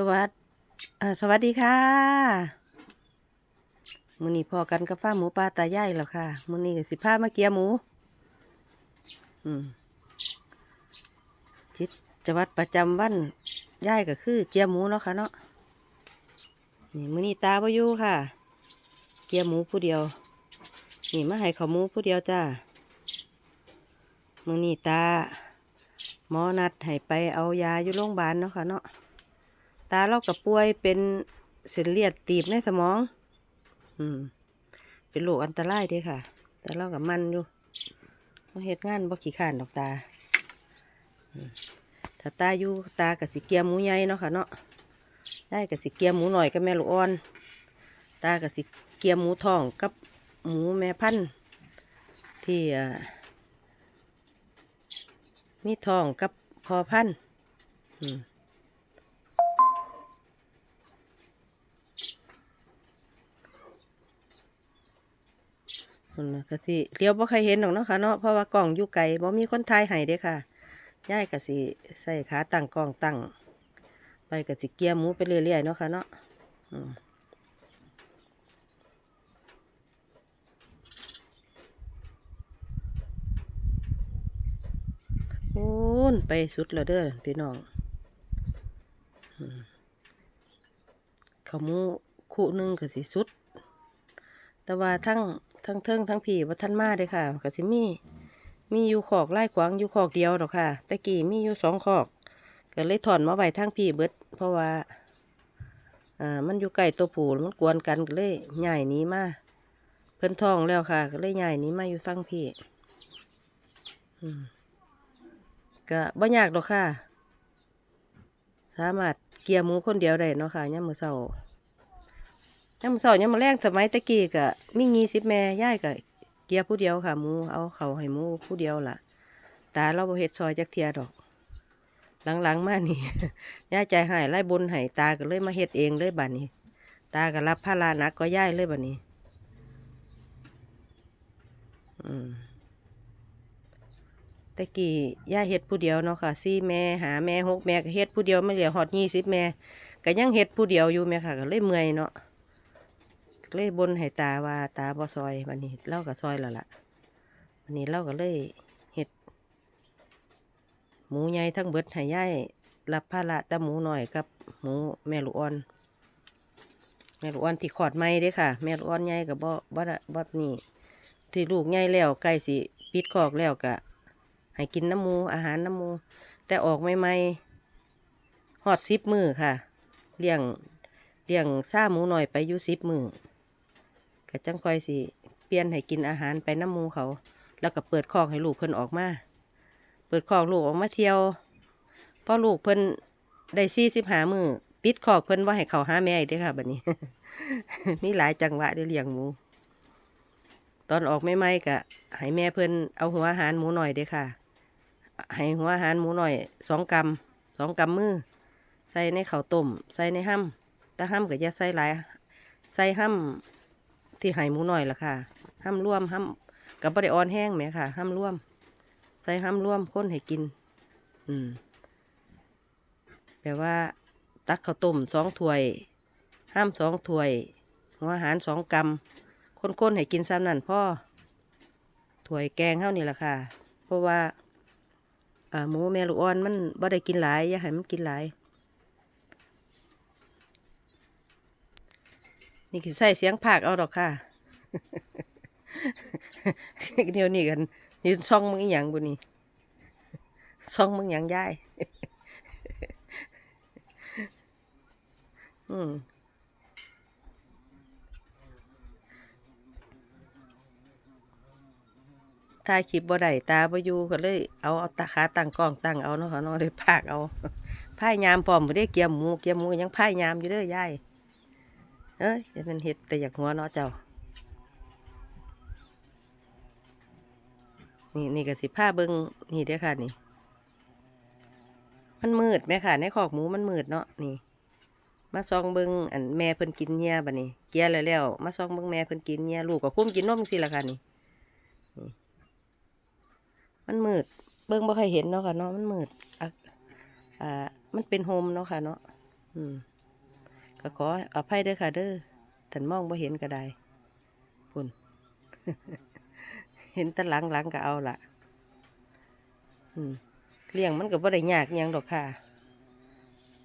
สวัสดอ่าสวัสดีค่ะมื้อนี้พอกันกับฟ้าหมูปลาตายายแล้วค่ะมื้อนี้ก็สิพามาเกียหมู อืมจิตจวัดประจำวันยายก็คือเจียหมูเนาะค่ะเนาะนี่มื้อนี้ตาบ่อยู่ค่ะ เกียหมูผู้เดียวนี่มาให้ข้าวหมูผู้เดียวจ้ามื้อนี้ตาหมอนัดให้ไปเอายาอยู่โรงพยาบาลเนาะค่ะเนาะ ตาเรากับป่วยเป็นเส้นเลือดตีบในสมอง อืม เป็นโรคอันตรายเด้ค่ะ แต่เรากับมันอยู่เราเหตุงานบ่ขี้ข้านดอกตาถ้าตาอยู่ตากับสิเกียมหมูใหญ่เนาะค่ะเนาะได้กับสิเกียมหมูหน่อยกับแม่ลูกอ่อน ตากับสิเกียมหมูทองกับหมูแม่พันธุ์ที่มีทองกับพอพันธุ์ อืมนั่นล่ะก็สิเลี้ยวบ่ใครเห็นหรอกเนาะค่ะเนาะเพราะว่ากล้องอยู่ไกลบ่มีคนถ่ายให้เด้ค่ะยายก็สิใส่ขาตั้งกล้องตั้งไปก็สิเกียหมูไปเรื่อยๆเนาะค่ะเนาะอืมโอ้นไปสุดแล้วเด้อพี่น้องอืมข้ามูคู่หนึงก็สิสุด แต่ว่าทั้ง ทั้งเทิงทั้งผีว่าท่านมาเด้อค่ะก็สิมี มีอยู่ขอกไล่ขวางอยู่ขอกเดียวดอกค่ะตะกี้มีอยู่สองขอก ก็เลยถอนมาไว้ทั้งผีเบิด เพราะว่าอ่ามันอยู่ใกล้ตัวผูมันกวนกันก็เลยใหญ่หนี้มาเพิ่นท้องแล้วค่ะ ก็เลยใหญ่นี้มาอยู่ฟังพี่อืมก็บ่ยากดอกค่ะ สามารถเกียร์หมูคนเดียวได้เนาะค่ะย่ามมื้อเช้า ยามมื้อเช้ายามมื้อแรงสมัยตะกี้ก็มียี่สิบแม่ย่ายก็เกียผู้เดียวค่ะมูเอาเขาให้มูผู้เดียวล่ะ ตาเราบ่เฮ็ดซอยจักเทียดอก หลังๆมานี่ย่ายใจหายไล่บนให้ตาก็เลยมาเฮ็ดเองเลยบัดนี้ ตาก็รับภาระหนักก็ย่ายเลยบัดนี้ อืมตะกี้ย่าเฮ็ดผู้เดียวเนาะค่ะสี่แม่หาแม่หกแม่ก็เฮ็ดผู้เดียวไม่เหลือฮอดยี่สิบแม่ก็ยังเฮ็ดผู้เดียวอยู่แม่ค่ะก็เลยเมื่อยเนาะ เลยบนให้ตาว่าตาบ่ซอยวันนี้เล่ากับซอยแล้วล่ะวันนี้เล่าก็เลยเห็ด หมูใหญ่ทั้งเบิดให้ย่ายรับภาระแต่หมูหน่อยกับหมูแม่ลูกอ่อน แม่ลูกอ่อนที่ขอดไม่เด้ค่ะ แม่ลูกอ่อนใหญ่กับบ่บ่บ่นี่ที่ลูกใหญ่แล้วใกล้สิปิดคอกแล้วก็ให้กินน้ำมูอาหารน้ำมู แต่ออกใหม่ๆฮอดสิบมือค่ะเลี้ยงเลี้ยงซ่าหมูหน่อยไปอยู่สิบมือ ก็จังคอยสิเปลี่ยนให้กินอาหารไปน้ำมูเขา แล้วก็เปิดคอกให้ลูกเพิ่นออกมา เปิดคอกลูกออกมาเที่ยวพอลูกเพิ่นได้สี่สิบหามือปิดคอกเพิ่นว่าให้เขาหาแม่อีกเด้อค่ะบัดนี้ มีหลายจังหวะได้เลี้ยงหมู ตอนออกใหม่ๆก็ให้แม่เพิ่นเอาหัวอาหารหมูหน่อยเด้ค่ะ ให้หัวอาหารหมูหน่อยสองกำสองกำมือ ใส่ในข้าวต้มใส่ในห้ำแต่ห้ำก็อย่าใส่หลาย ใส่ห้ำ ที่ใหายหมูหน่อยล่ะค่ะห้ามร่วมห้ามกับบริออนแห้งไหมค่ะห้ามร่วม ใส่ห้ามร่วมค้นให้กิน อืมแปลว่า ตักข้าวต้มสองถ้วย ห้ามสองถ้วยหัวอาหารสองกำค้นๆให้กินซ้ำนั่นพ่อถ้วยแกงเท่านี้ล่ะค่ะ เพราะว่าหมูแมลูกอ่อนมันบ่ได้กินหลายอย่าให้มันกินหลาย นี่คือใส่เสียงภาคเอาดอกค่ะเดี๋ยวนี้กันยืนซ่องมึงอหย่างบุนี่ซ่องมึงอหย่างย่ายอืมถ่ายคลิปบ่ได้ตาบ่อยู่ก็เลย เอาเอาตาขาตั้งกล้องตั้งเอาเนาะเนาะเลยพากเอาพายยามพร้อมบ่ได้เกียมหมูเกียมหมูก็ยังพายยามอยู่เด้อยาย เอ้ยจะเป็นเห็ดแต่อยากหัวเนาะเจ้า นี่นี่ก็สิผ้าเบิงนี่เด้อค่ะนี่ มันมืดไหมค่ะ ในขอกหมูมันมืดเนาะนี่ มาซองเบิงอันแม่เพิ่นกินเนียบัดนี้เกลียแล้วแล้ว มาซองเบิงแม่เพิ่นกินเนียลูกก็คุ้มกินนมสิละค่ะนี่นมันมืด เบิงบ่เคยเห็นเนาะค่ะเนาะมันมืดอะอ่า มันเป็นโฮมเนาะค่ะเนาะอืม ก็ขออภัยเด้อค่ะเด้อท่านมองบ่เห็นก็ได้พุ่น เห็นแตะหลังหลังก็เอาละเลี้ยงมันก็บ่ได้ยากยังดอกค่ะ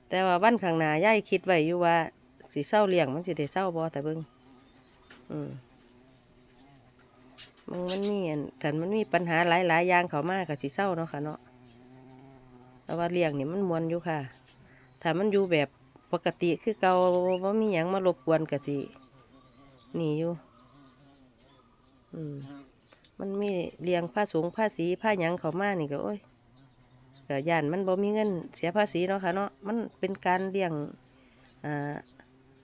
แต่ว่าวันข้างหน้ายายคิดไว้อยู่ว่าสิเศร้าเลี้ยงมันสิได้เศร้าบ่แต่เบิ่งอืมมันมันมีอันแต่มันมีปัญหาหลายหลายๆอย่างเขามาก็สิเศร้าเนาะค่ะเนาะแต่ว่าเลี้ยงนี่มันมวนอยู่ค่ะ ถ้ามันอยู่แบบ ปกติคือเก่าว่ามีหยังมารบกวนก็สิหนีอยู่ อืม มันมีเลี้ยงผ้าสูงผ้าสีผ้าหยังเขามานี่ก็โอ้ยก็ย่านมันบ่มีเงินเสียภาษีเนาะค่ะเนาะมันเป็นการเลี้ยงอ่า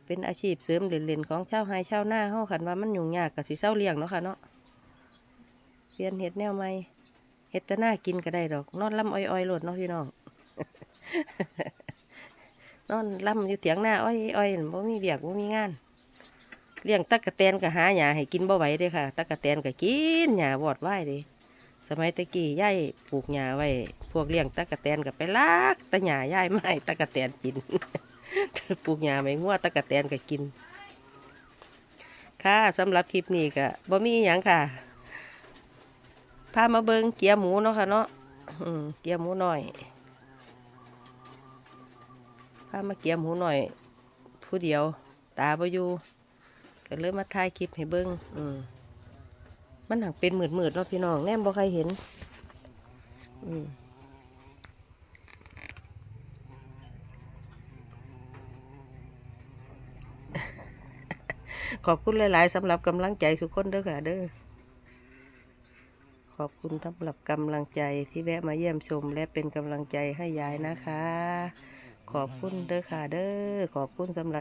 เป็นอาชีพเสริมเล่นๆของชาวไร่ชาวนาเฮาคันว่ามันยุ่งยากก็สิเซาเลี้ยงเนาะค่ะเนาะเปลี่ยนเฮ็ดแนวใหม่เฮ็ดต่หน้ากินก็ได้ดอก นอนลำอ้อยๆโลดเนาะพี่น้อง นอนลำอยู่เถียงหน้าอ้อยๆนั่นบ่มีเวียกบ่มีงานเลี้ยงตักกะแตนก็หาหญ้าให้กินบ่ไหวเด้ค่ะตักกะแตนก็กินหญ้าวอดไหวายเด้สมัยตะกี้ย่ายปลูกหญ้าไว้ พวกเลี้ยงตักกะแตนก็ไปลากตะหญ้ายายมาให้ตักกะแตนกินปลูกหญ้าไว้งัวตักกะแตนก็กิน ค่ะสำหรับคลิปนี้ก็บ่มีหยังค่ะพามาเบิงเกียหมูเนาะค่ะเนาะอืมเกียหมูหน่อย พามาเกี่ยหมูหน่อย ผู้เดียว ตาบ่อยู่ก็เลยมาถ่ายคลิปให้เบิ้งอืมมันหังเป็นหมืดมืดเนาะพี่น้องแนมบ่ใครเห็น อืมขอบคุณหลาย ๆสำหรับกำลังใจสุกคนเด้อค่ะเด้อ ขอบคุณสำหรับกำลังใจที่แวะมาเยี่ยมชมและเป็นกำลังใจให้ยายนะคะ ขอบคุณเด้อค่ะเด้อขอบคุณสำหรับ